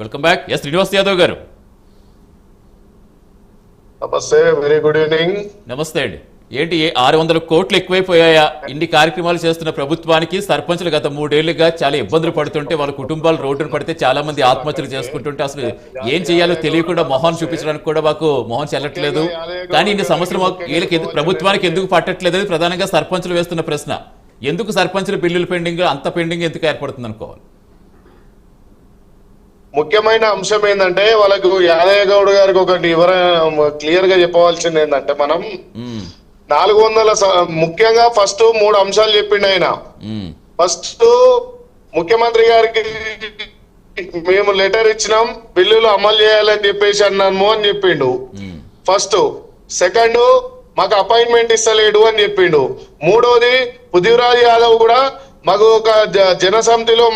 Welcome back S Srinivas Yadav గారు. నమస్తే very good evening నమస్తే అండి. ఏంటి ఆరు వందల కోట్లు ఎక్కువైపోయాయా? ఇన్ని కార్యక్రమాలు చేస్తున్న ప్రభుత్వానికి సర్పంచులు గత మూడేళ్ళుగా చాలా ఇబ్బందులు పడుతుంటే వాళ్ళ కుటుంబాలు రోడ్డును పడితే చాలా మంది ఆత్మహత్యలు చేసుకుంటుంటే అసలు ఏం చేయాలో తెలియకుండా మొహం చూపించడానికి కూడా మాకు మొహం చెల్లట్లేదు. కానీ ఇన్ని సంవత్సరం వీళ్ళకి ప్రభుత్వానికి ఎందుకు పట్టట్లేదు అనేది ప్రధానంగా సర్పంచులు వేస్తున్న ప్రశ్న. ఎందుకు సర్పంచుల బిల్లుల పెండింగ్ అంత పెండింగ్ ఎందుకు ఏర్పడుతుంది అనుకోవాలి ముఖ్యమైన అంశం ఏంటంటే వాళ్ళకు యాదయ్య గౌడ్ గారికి ఒకటి వివర క్లియర్గా చెప్పవలసింది ఏంటంటే మనం నాలుగు వందల ముఖ్యంగా ఫస్ట్ మూడు అంశాలు చెప్పిండు ఆయన. ఫస్ట్ ముఖ్యమంత్రి గారికి మేము లెటర్ ఇచ్చినాం బిల్లులు అమలు చేయాలని చెప్పేసి అన్నాము అని చెప్పిండు. ఫస్ట్ సెకండ్ మాకు అపాయింట్మెంట్ ఇస్తలేడు అని చెప్పిండు. మూడోది పృథ్వీరాజ్ యాదవ్ కూడా మాకు ఒక జ- జన సమితిలో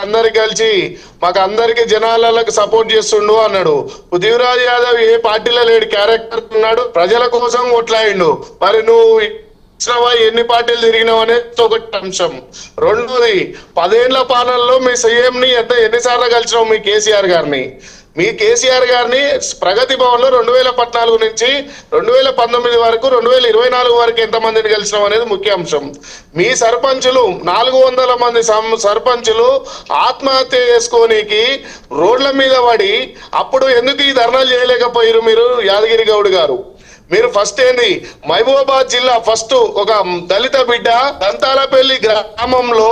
అందరికి కలిసి మాకు అందరికి జనాలకు సపోర్ట్ చేస్తుండు అన్నాడు. పృథ్వీరాజ్ యాదవ్ ఏ పార్టీలో లేడు క్యారెక్టర్ ఉన్నాడు ప్రజల కోసం కొట్లాడిండు. మరి నువ్వు ఎన్ని పార్టీలు తిరిగినావు అనేది ఒకటి అంశం. రెండోది పదేళ్ళ పాలనలో మీ సీఎం ని ఎంత ఎన్నిసార్లు కలిసినావు మీ కేసీఆర్ గారిని? మీ కేసీఆర్ గారిని ప్రగతి భవన్లో రెండు వేల పద్నాలుగు నుంచి రెండు వేల పంతొమ్మిది వరకు రెండు వేల ఇరవై నాలుగు వరకు ఎంతమందిని కలిసినాం అనేది ముఖ్య అంశం. మీ సర్పంచులు నాలుగు వందల మంది సర్పంచులు ఆత్మహత్య చేసుకోనికి రోడ్ల మీద పడి అప్పుడు ఎందుకు ఈ ధర్నాలు చేయలేకపోయారు మీరు యాదగిరి గౌడ్ గారు? మీరు ఫస్ట్ ఏంది మహబూబాబాద్ జిల్లా ఫస్ట్ ఒక దళిత బిడ్డ దంతాలపల్లి గ్రామంలో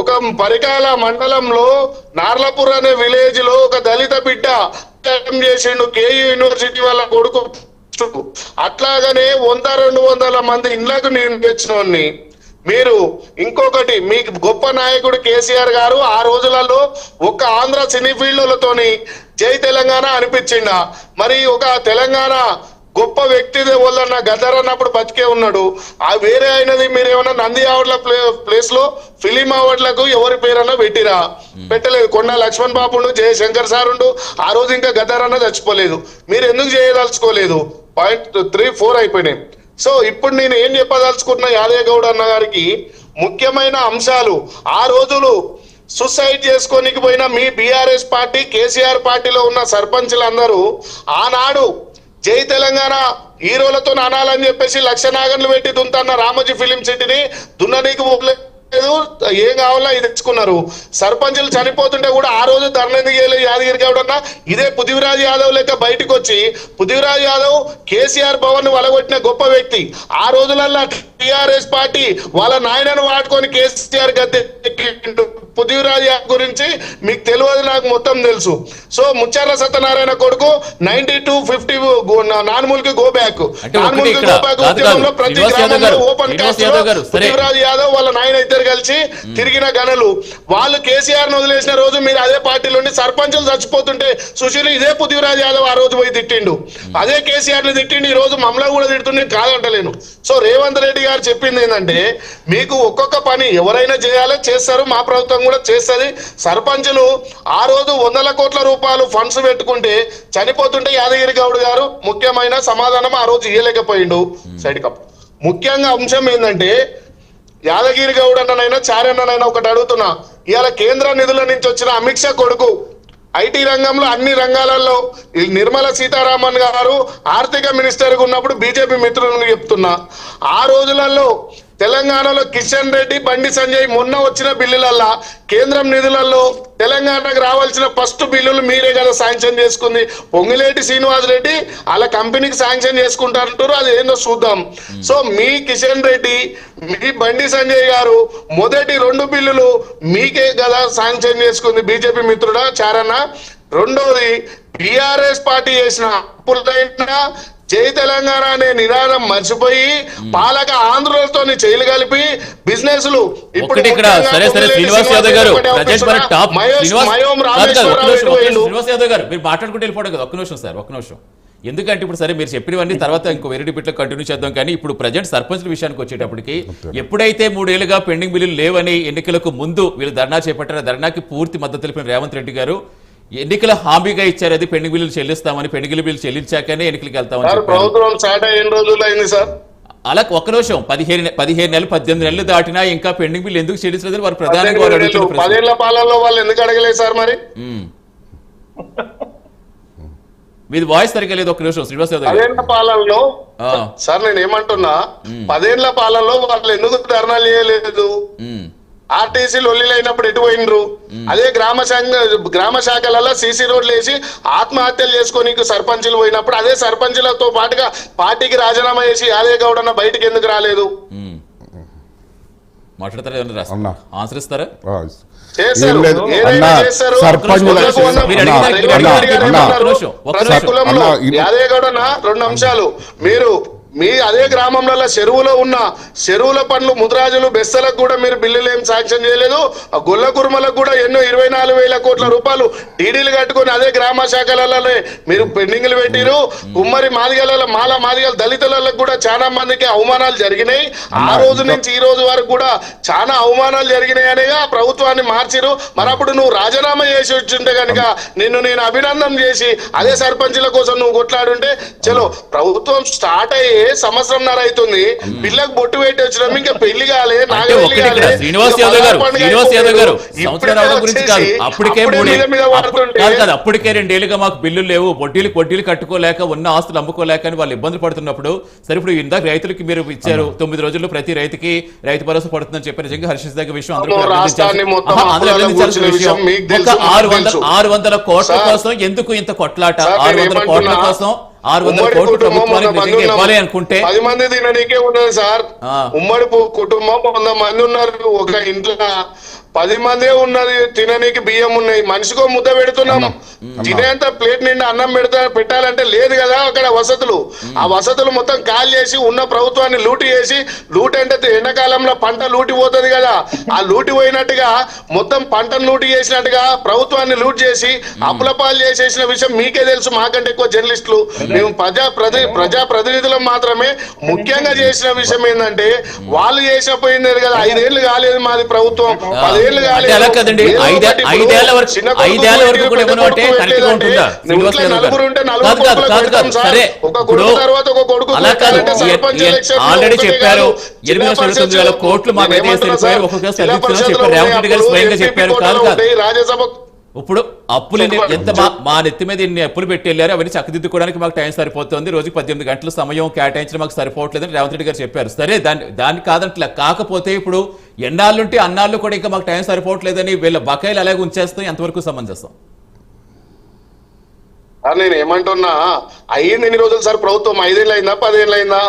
ఒక పరికాల మండలంలో నార్లపూర్ అనే విలేజ్లో ఒక దళిత బిడ్డ చేసిండు కేయూ యూనివర్సిటీ వాళ్ళ కొడుకు. అట్లాగనే వంద రెండు వందల మంది ఇండ్లకు నేను తెచ్చినోడిని మీరు ఇంకొకటి మీకు గొప్ప నాయకుడు కేసీఆర్ గారు ఆ రోజులలో ఒక ఆంధ్ర సినీ ఫీల్డ్లతోని జై తెలంగాణ అనిపించిండ. మరి ఒక తెలంగాణ గొప్ప వ్యక్తి వల్ల గదర్ అన్నప్పుడు బతికే ఉన్నాడు. ఆ వేరే అయినది మీరు ఏమన్నా నంది అవార్డుల ప్లే ప్లేస్లో ఫిలిం అవార్డులకు ఎవరి పేరన్నా పెట్టిరా? పెట్టలేదు. కొండ లక్ష్మణ్ బాబుండు జయశంకర్ సార్ ఉండు ఆ రోజు ఇంకా గదర్ అన్న చచ్చిపోలేదు. మీరు ఎందుకు చేయదలుచుకోలేదు? పాయింట్ త్రీ ఫోర్ అయిపోయినాయి. సో ఇప్పుడు నేను ఏం చెప్పదలుచుకుంటున్నా యాదయ్య గౌడ్ అన్న గారికి? ముఖ్యమైన అంశాలు. ఆ రోజులు సుసైడ్ చేసుకోనికి పోయిన మీ బీఆర్ఎస్ పార్టీ కేసీఆర్ పార్టీలో ఉన్న సర్పంచులందరూ ఆనాడు జై తెలంగాణ హీరోలతో అనాలని చెప్పేసి లక్ష నాగన్లు పెట్టి దుంతన్న రామోజీ ఫిలిం సిటీని దున్ననీకి పోలేదు ఏం కావాలో ఇది తెచ్చుకున్నారు సర్పంచులు చనిపోతుంటే కూడా ఆ రోజు ధర్నా ఎందుకు చేయలేదు యాదగిరి గౌడ్ అన్న ఇదే పృథ్వీరాజ్ యాదవ్ లెక్క బయటకు వచ్చి పృథ్వీరాజ్ యాదవ్ కేసీఆర్ భవన్ వలగొట్టిన గొప్ప వ్యక్తి ఆ రోజులలో టిఆర్ఎస్ పార్టీ వాళ్ళ నాయనను వాడుకొని కేసీఆర్ గద్దె. పృథ్వీరాజ్ యాదవ్ గురించి మీకు తెలియదు నాకు మొత్తం తెలుసు సో ముచ్చార్ల సత్యనారాయణ కొడుకు నైన్టీ టూ ఫిఫ్టీ నాన్ముల్కి గో బ్యాక్ ఇక్కడ కాదు కాదు. ఉద్యమంలో ప్రతి గ్రామంలో ఓపెన్ కాస్ట్. పృథ్వీరాజ్ యాదవ్ వాళ్ళ నాయన ఇద్దరు కలిసి తిరిగిన గనులు వాళ్ళు కేసీఆర్ను వదిలేసిన రోజు మీరు అదే పార్టీలో ఉండి సర్పంచులు చచ్చిపోతుంటే సుశీల్ ఇదే పృథ్వీరాజ్ యాదవ్ ఆ రోజు పోయి తిట్టిండు. అదే కేసీఆర్ని తిట్టిండు ఈ రోజు మమ్మల్ని కూడా తిడుతుండే కాదంటలేను. సో రేవంత్ రెడ్డి గారు చెప్పింది ఏంటంటే మీకు ఒక్కొక్క పని ఎవరైనా చేయాలో చేస్తారు మా ప్రభుత్వం కూడా చేస్తుంది. సర్పంచులు ఆ రోజు వందల కోట్ల రూపాయలు ఫండ్స్ పెట్టుకుంటే చనిపోతుంటే యాదగిరి గౌడ్ గారు ముఖ్యమైన సమాధానం ఆ రోజు ఇయ్యలేకపోయిండు. Side cup. ముఖ్యంగా అంశం ఏంటంటే యాదగిరి గౌడ్ అన్ననైనా చారన్ననైనా ఒకటి అడుగుతున్నా. ఇవాళ కేంద్ర నిధుల నుంచి వచ్చిన అమిత్ షా కొడుకు ఐటీ రంగంలో అన్ని రంగాలలో ఈ నిర్మల సీతారామన్ గారు ఆర్థిక మినిస్టర్గా ఉన్నప్పుడు బీజేపీ మిత్రులను చెప్తున్నా. ఆ రోజులలో తెలంగాణలో కిషన్ రెడ్డి బండి సంజయ్ మొన్న వచ్చిన బిల్లులల్లా కేంద్రం నిధులలో తెలంగాణకు రావాల్సిన ఫస్ట్ బిల్లులు మీరే కదా శాంక్షన్ చేసుకుంది. పొంగిలేటి శ్రీనివాస్ రెడ్డి అలా కంపెనీకి శాంక్షన్ చేసుకుంటారంటారు అది ఏందో చూద్దాం. సో మీ కిషన్ రెడ్డి మీ బండి సంజయ్ గారు మొదటి రెండు బిల్లులు మీకే కదా శాంక్షన్ చేసుకుంది బీజేపీ మిత్రుడా చారన్న. రెండోది బిఆర్ఎస్ పార్టీ చేసిన అప్పులైనా జై తెలంగాణ అనే నినాదం మర్చిపోయి పాలక ఆంధ్రులతో చేయలు కలిపి బిజినెస్లు ఒకటి ఇక్కడ. సరే సరే శ్రీనివాస్ యాదవ్ గారు ప్రజెంట్ మన టాప్ శ్రీనివాస్ యాదవ్ గారు మీరు మాట్లాడుకుంటూ వెళ్ళిపోవడం కదా ఒక్క నిమిషం సార్ ఒక్క నిమిషం. ఎందుకంటే ఇప్పుడు సరే మీరు చెప్పినవన్నీ తర్వాత ఇంకో వేరే డిబేట్లో కంటిన్యూ చేద్దాం కానీ ఇప్పుడు ప్రజెంట్ సర్పంచ్ల విషయానికి వచ్చేటప్పటికి ఎప్పుడైతే మూడేళ్ళుగా పెండింగ్ బిల్లులు లేవని ఎన్నికలకు ముందు వీళ్ళు ధర్నా చేపట్టారో ధర్నాకి పూర్తి మద్దతు తెలిపిన రేవంత్ రెడ్డి గారు ఎన్నికల హామీగా ఇచ్చారు. అది పెండింగ్ బిల్లులు చెల్లిస్తామని పెండింగ్ బిల్లులు చెల్లించాకనే ఎన్నికలకు వెళ్తామని ప్రభుత్వం స్టార్ట్ ఎన్ని రోజులు అయింది సార్? అలా ఒక్క నిమిషం. పదిహేను పదిహేను నెలలు పద్దెనిమిది నెలలు దాటినా ఇంకా పెండింగ్ బిల్ ఎందుకు చెల్లించలేదని వారు ప్రధానంగా పదేళ్ళ పాలనలో వాళ్ళు ఎందుకు అడగలేదు సార్ మరి. మీది వాయిస్ సరిగ్గా లేదు. ఒక్క నిమిషం శ్రీనివాస్ యాదవ్ గారు. పదేళ్ళ పాలనలో సార్ నేను ఏమంటున్నా? పదేళ్ళ పాలనలో వాళ్ళు ఎందుకు ధర్నాలు చేయలేదు? ఆర్టీసీ లొల్లిలు అయినప్పుడు ఎటు పోయినరు అదే గ్రామ సంఘ గ్రామ శాఖలలో సీసీ రోడ్లు వేసి ఆత్మహత్యలు చేసుకోనీకి సర్పంచులు పోయినప్పుడు అదే సర్పంచులతో పాటుగా పార్టీకి రాజీనామా చేసి యాదే గౌడన్న బయటికి ఎందుకు రాలేదు? అన్నా. అన్నా, అన్నా, అన్నా, అన్నా. అన్నా, రెండు అంశాలు. మీరు మీ అదే గ్రామంలో చెరువులో ఉన్న చెరువుల పనులు ముద్రాజులు బెస్తలకు కూడా మీరు బిల్లులు ఏం శాంక్షన్ చేయలేదు. ఆ గొల్ల కుర్మలకు కూడా ఎన్నో ఇరవై నాలుగు వేల కోట్ల రూపాయలు టీడీలు కట్టుకొని అదే గ్రామ శాఖలలో మీరు పెండింగ్లు పెట్టిరు. కుమ్మరి మాదిగల మాల మాదిగల దళితులకు కూడా చాలా మందికి అవమానాలు జరిగినాయి. ఆ రోజు నుంచి ఈ రోజు వరకు కూడా చాలా అవమానాలు జరిగినాయి అనేగా ప్రభుత్వాన్ని మార్చిరు. మరి అప్పుడు నువ్వు రాజీనామా చేసి వచ్చింటే కనుక నిన్ను నేను అభినందన చేసి అదే సర్పంచుల కోసం నువ్వు కొట్లాడుంటే చలో ప్రభుత్వం స్టార్ట్ అయ్యే సంవత్సరంన్నర అవుతుంది. పిల్లకు బొట్టు పెట్టి వచ్చినాం. ఇంకా పెళ్ళి కాలే నాగవెల్లి శ్రీనివాస్ యాదవ్ గారు శ్రీనివాస్ యాదవ్. సంవత్సరం గురించి కాదు. అప్పటికే కాదు కాదు రెండేళ్ళుగా మాకు బిల్లులు లేవు. వడ్డీలు వడ్డీలు కట్టుకోలేక ఉన్న ఆస్తులు అమ్ముకోలేక అని వాళ్ళు ఇబ్బందులు పడుతున్నప్పుడు సరే ఇప్పుడు ఇందాక రైతులకి మీరు ఇచ్చారు తొమ్మిది రోజుల్లో ప్రతి రైతుకి రైతు భరోసా పడుతుందని చెప్పి నిజంగా హర్షించదగ్గ విషయం అందరూ విషయం ఆరు వందల. ఆరు వందల కోట్ల కోసం ఎందుకు ఇంత కొట్లాట? ఆరు వందల కోట్ల కోసం ఆరు వందల ఉమ్మడి కోట్లు కుటుంబం ప్రభుత్వానికి వంద మంది నిజంగా ఉన్నాం. ఇవ్వాలి అనుకుంటే పది మంది తిననీకే ఉన్నది సార్ ఆ. ఉమ్మడి పు- కుటుంబం వంద మంది ఉన్నారు ఒక ఇంట్లో పది మందే ఉన్నది తిననీకి బియ్యం ఉన్నాయి మనిషికో ముద్ద పెడుతున్నాం. తినేంత ప్లేట్ నిండా అన్నం పెడతా పెట్టాలంటే లేదు కదా అక్కడ వసతులు. ఆ వసతులు మొత్తం కాల్ చేసి ఉన్న ప్రభుత్వాన్ని లూటి చేసి లూటి అంటే ఎండాకాలంలో పంట లూటి పోతుంది కదా. ఆ లూటి పోయినట్టుగా మొత్తం పంటను లూటి చేసినట్టుగా ప్రభుత్వాన్ని లూట్ చేసి అప్పుల పాలు చేసేసిన విషయం మీకే తెలుసు మాకంటే ఎక్కువ జర్నలిస్టులు. మేము ప్రజా ప్రతి ప్రజా ప్రతినిధులం మాత్రమే ముఖ్యంగా చేసిన విషయం ఏంటంటే వాళ్ళు చేసిన పోయింది కదా. ఐదేళ్ళు కాలేదు మాది ప్రభుత్వం. పదేళ్ళు అంటే అలా కదండి. ఐదేళ్ళ వరకు ఐదేళ్ళ వరకు కూడా ఏమన్నా అంటే కరెక్ట్గా పెట్టలేదంటే ఉంటుందా? కాదు కాదు కాదు కాదు. సార్. ఇప్పుడు అలా కాదు. ఆల్రెడీ చెప్పారు. ఎనిమిది తొమ్మిది వేల కోట్లు మాకు అయితే నేనేమంటున్నా సరిపోయాయి సార్, ఒక్కొక్క సర్వీస్ చెప్పారు. రేవంత్ రెడ్డి గారు స్వయంగా చెప్పారు. కాదు కాదు. ఇప్పుడు అప్పులు. ఎంత మా నెత్తి మీద ఎన్ని అప్పులు పెట్టి వెళ్ళారు అవన్నీ చక్కదిద్దుకోవడానికి మాకు టైం సరిపోతుంది. రోజుకి పద్దెనిమిది గంటల సమయం కేటాయించడం మాకు సరిపోవట్లేదని రేవంత్ రెడ్డి గారు చెప్పారు. సరే దాన్ని దాన్ని కాదంట్లే. కాకపోతే ఇప్పుడు ఎన్నాళ్ళుంటే అన్నాళ్ళు కూడా ఇంకా మాకు టైం సరిపోవట్లేదని వీళ్ళ బకాయిలు అలాగే ఉంచేస్తాం ఎంతవరకు సమంజసం? సార్ నేను ఏమంటున్నా అయ్యింది ఎన్ని రోజులు సార్ ప్రభుత్వం? ఐదేళ్ళు అయిందా పదేళ్ళు అయిందా?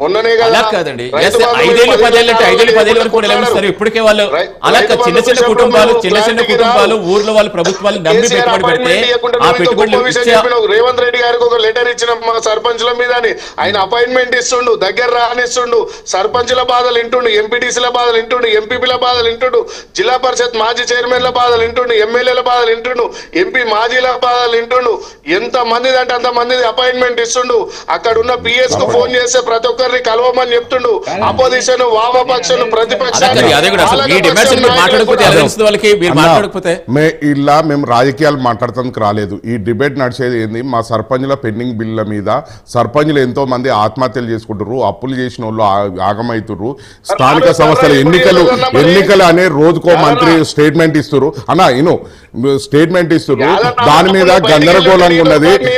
మొన్ననే కదా అలా కాదండి. ఐదేళ్ళు పదేళ్ళు పదేళ్ళు అంటే ఐదేళ్ళు పదేళ్ళు వరకు కూడా. ఇస్తారు ఇప్పటికే వాళ్ళు అలా చిన్న చిన్న కుటుంబాలు చిన్న చిన్న కుటుంబాలు. ఊర్లో వాళ్ళ ప్రభుత్వాలు నమ్మి పెట్టుబడి పెడితే ఆ పెట్టుబడులు. రేవంత్ రెడ్డి గారికి ఒక లెటర్ ఇచ్చిన మా సర్పంచుల మీద ఆయన అపాయింట్మెంట్ ఇస్తుండు దగ్గర రానిస్తుండు. సర్పంచుల బాధలు వింటుండు ఎంపీటీసీల బాధలు వింటుండు ఎంపీపీల బాధలు వింటుండు. జిల్లా పరిషత్ మాజీ చైర్మన్ల బాధలు వింటుండు ఎమ్మెల్యేల బాధలు వింటుండు. ఎంపీ మాజీల బాధలు వింటుండు. ఎంత మంది అంటే అంత మంది అపాయింట్మెంట్ ఇస్తుండు. అక్కడ ఉన్న పిఎస్కు ఫోన్ చేస్తే ప్రతి ఒక్కరిని కలవమని చెప్తుండు. అపోజిషన్ వామపక్షం మే ఇలా మేము రాజకీయాలు మాట్లాడటానికి రాలేదు. ఈ డిబేట్ నడిచేది ఏంది? మా సర్పంచుల పెండింగ్ బిల్ల మీద సర్పంచులు ఎంతో మంది ఆత్మహత్యలు చేసుకుంటారు అప్పులు చేసిన వాళ్ళు ఆ- ఆగమవుతుర్రు స్థానిక సంస్థల ఎన్నికలు ఎన్నికలు అనే రోజుకో మంత్రి స్టేట్మెంట్ ఇస్తున్నారు అన్న ఇను స్టేట్మెంట్ ఇస్తున్నారు దాని మీద గందరగోళంగా వెళ్ళి